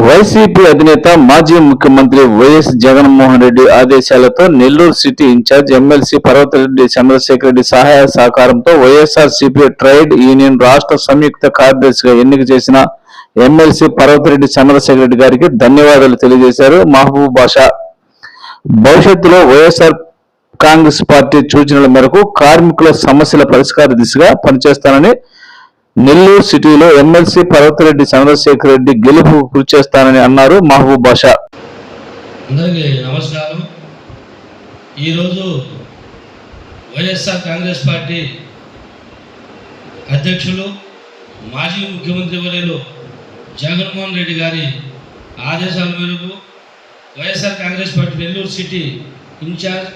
YCP అధినేత మాజీ ముఖ్యమంత్రి వైఎస్ జగన్మోహన్ రెడ్డి ఆదేశాలతో Nellore city in charge MLC Parvathareddy Chandrasekhar Reddy సహాయ సహకారంతో వైఎస్ఆర్ సిపి ట్రేడ్ యూనియన్ రాష్ట్ర సంయుక్త కార్యదర్శిగా ఎన్నిక చేసిన ఎమ్మెల్సీ పర్వతరెడ్డి చంద్రశేఖర్ రెడ్డి గారికి ధన్యవాదాలు తెలియజేశారు మహబూబ్ బాషా. భవిష్యత్తులో వైఎస్ఆర్ కాంగ్రెస్ పార్టీ సూచనల మేరకు కార్మికుల సమస్యల పరిష్కార దిశగా పనిచేస్తానని నెల్లూరు సిటీలో ఎమ్మెల్సీ పర్వతరెడ్డి చంద్రశేఖర్ రెడ్డి గెలుపు కృషి చేస్తానని అన్నారు మహబూబ్ బాషా. అందరికీ నమస్కారం. ఈరోజు వైఎస్ఆర్ కాంగ్రెస్ పార్టీ అధ్యక్షులు మాజీ ముఖ్యమంత్రి వర్యులు జగన్మోహన్ రెడ్డి గారి ఆదేశాల మేరకు YSR Congress party Nellore city in charge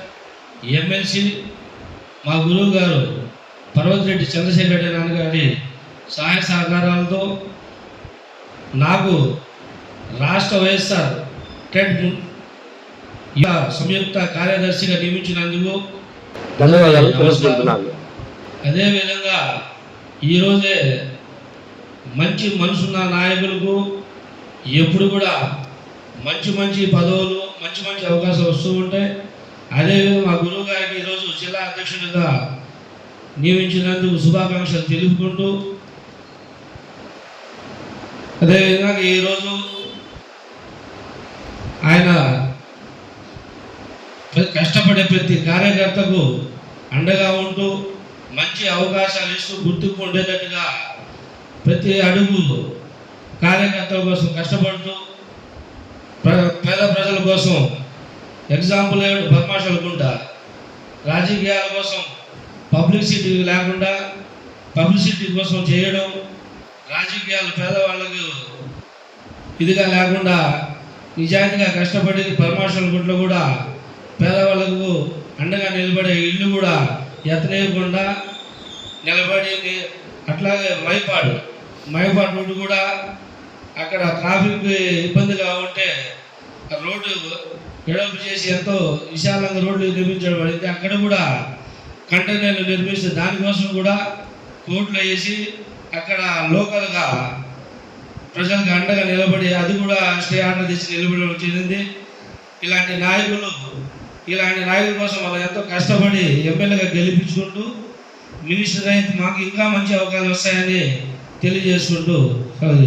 MLC మా గురువు గారు పర్వతిరెడ్డి చంద్రశేఖర్ రెడ్డి నాన్నగారి సహాయ సహకారాలతో నాకు రాష్ట్ర వైఎస్ఆర్ టెట్ సంయుక్త కార్యదర్శిగా నియమించినందుకు ధన్యవాదాలు అదేవిధంగా ఈరోజే మంచి మనసున్న నాయకులకు ఎప్పుడు కూడా మంచి మంచి పదవులు మంచి మంచి అవకాశాలు వస్తూ ఉంటాయి. అదేవిధంగా మా గురువు గారికి ఈరోజు జిల్లా అధ్యక్షుడిగా నియమించినందుకు శుభాకాంక్షలు తెలుపుకుంటూ అదేవిధంగా ఈరోజు ఆయన కష్టపడే ప్రతి కార్యకర్తకు అండగా ఉంటూ మంచి అవకాశాలు ఇస్తూ గుర్తుకు ఉండేటట్టుగా ప్రతి అడుగు కార్యకర్తల కోసం కష్టపడుతూ ప్ర- పేద ప్రజల కోసం ఎగ్జాంపుల్ పద్మాషాలకుంటా రాజకీయాల కోసం పబ్లిసిటీ లేకుండా పబ్లిసిటీ కోసం చేయడం రాజకీయాలు పేదవాళ్ళకు ఇదిగా లేకుండా నిజాయితీగా కష్టపడి పరమాశల గుంట్లో కూడా పేదవాళ్ళకు అండగా నిలబడే ఇల్లు కూడా ఎత్తనేయకుండా నిలబడి అట్లాగే మైపాడు. మైపాడు రోడ్డు కూడా అక్కడ ట్రాఫిక్ ఇబ్బందిగా ఉంటే రోడ్డు వెడల్పు చేసి ఎంతో విశాలంగా రోడ్లు నిర్మించడం పడింది అక్కడ కూడా కంటైనర్లు నిర్మిస్తే దానికోసం కూడా కోట్లు వేసి అక్కడ లోకల్గా ప్రజలకు అండగా నిలబడి అది కూడా స్టే ఆర్డర్ తెచ్చి నిలబడడం చెందింది ఇలాంటి నాయకులు ఇలాంటి నాయకుల కోసం వాళ్ళు ఎంతో కష్టపడి ఎమ్మెల్యేగా గెలిపించుకుంటూ మినిస్టర్ అయితే మాకు ఇంకా మంచి అవకాశాలు వస్తాయని తెలియజేసుకుంటూ సెలవు